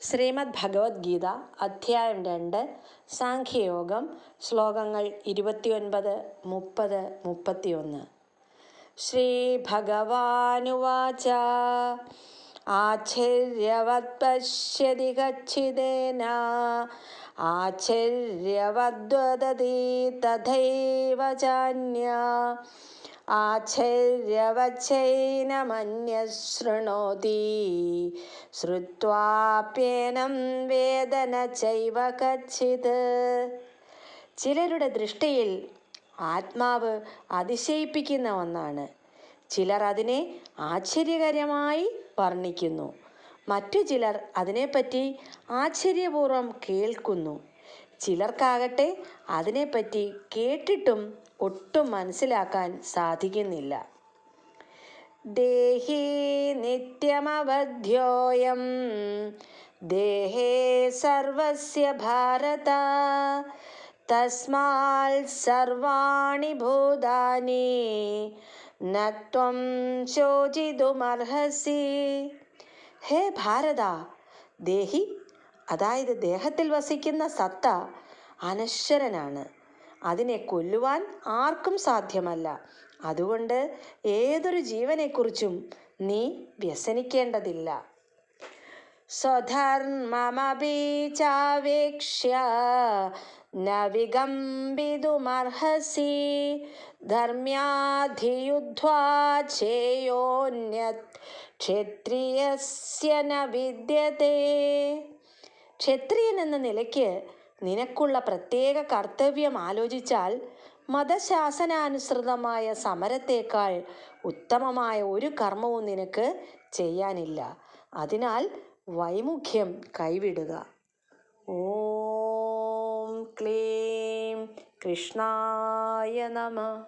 ശ്രീമദ് ഭഗവത്ഗീത അധ്യായം രണ്ട് സാഖ്യയോഗം ശ്ലോകങ്ങൾ ഇരുപത്തിയൊൻപത് മുപ്പത് മുപ്പത്തിയൊന്ന്. ശ്രീഭഗവാനുവാച ആശ്ചര്യവത് പശ്യതി കച്ചിതേന ആശ്ചര്യവദ്വദതി തഥൈവ ചാന്യ ആശ്ചര്യവച്ചൈനമന്യശൃണോതി ശ്രുത്വാപ്യേനം വേദന ചൈവ കച്ചിത്. ചിലരുടെ ദൃഷ്ടിയിൽ ആത്മാവ് അതിശയിപ്പിക്കുന്ന ഒന്നാണ്. ചിലർ അതിനെ ആശ്ചര്യകരമായി വർണിക്കുന്നു. മറ്റു ചിലർ അതിനെപ്പറ്റി ആശ്ചര്യപൂർവം കേൾക്കുന്നു. ചിലർക്കാകട്ടെ അതിനെപ്പറ്റി കേട്ടിട്ടും ഒട്ടും മനസ്സിലാക്കാൻ സാധിക്കുന്നില്ല. ദേഹി നിത്യമവധ്യോയം. ദേഹേ സർവസ്യ ഭാരത. തസ്മാൽ സർവാണി ഭൂതാനി നത്വം ശോചിതുമർഹസി. ഹേ ഭാരത ദേഹി അതായത് ദേഹത്തിൽ വസിക്കുന്ന സത്ത അനശ്വരനാണ്. അതിനെ കൊല്ലുവാൻ ആർക്കും സാധ്യമല്ല. അതുകൊണ്ട് ഏതൊരു ജീവനെക്കുറിച്ചും നീ വ്യസനിക്കേണ്ടതില്ല. സ്വധർമ്മമപി ചാവേക്ഷ്യ ന വികമ്പിതുമർഹസി ധർമ്യാധിയുദ്ധ്വാ ചേയോന്യത് ക്ഷത്രിയസ്യ ന വിദ്യത്തെ. ക്ഷത്രിയൻ എന്ന നിലയ്ക്ക് നിനക്കുള്ള പ്രത്യേക കർത്തവ്യം ആലോചിച്ചാൽ മതശാസനാനുസൃതമായ സമരത്തേക്കാൾ ഉത്തമമായ ഒരു കർമ്മവും നിനക്ക് ചെയ്യാനില്ല. അതിനാൽ വൈമുഖ്യം കൈവിടുക. ഓം ക്ലീം കൃഷ്ണായ നമ.